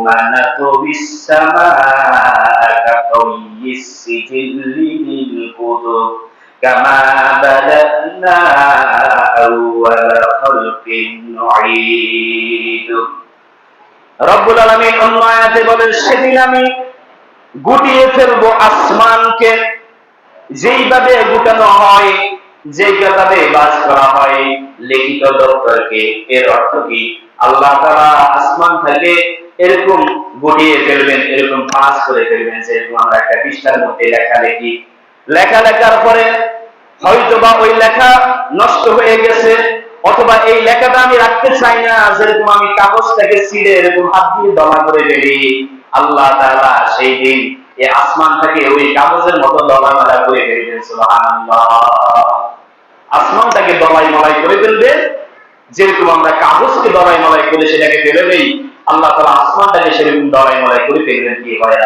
يوم نطوي السماء كطي السجل للكتب كما بدأنا أول خلق نعيد রব্বুল আলামিন অন্য আয়াতে বলেন সেদিন আমি গুটিয়ে ফেলবো আসমানকে যেইভাবে গুটানো হয় যেইভাবে বাস করা হয় লিখিত দপ্তরকে এর অর্থ কি আল্লাহ তাআলা আসমান থেকে এরকম গুটিয়ে ফেলবেন, এরকম পাস করে ফেলবেন, যেরকম আমরা একটা পৃষ্ঠার মধ্যে লেখা লিখি। লেখা লেখার পরে হয়তোবা ওই লেখা নষ্ট হয়ে গেছে, অথবা এই লেখাটা আমি রাখতে চাই না, যেরকম আমি কাগজটাকে ছিঁড়ে এরকম হাত দিয়ে দমা করে ফেলি। আল্লাহ তাআলা সেই দিন এই আসমান থেকে ওই কাগজের মতো দলামালা করে ফেলবেন, সুবহানাল্লাহ। আসমানটাকে দলাই মলাই করে ফেলবেন, যেরকম আমরা কাগজকে দলাই মলাই করে সেটাকে ফেলে দেই আল্লাহ তারা আসমানটাকে সেরকম দড়াই মড়াই করে ফেলবেন কি হয়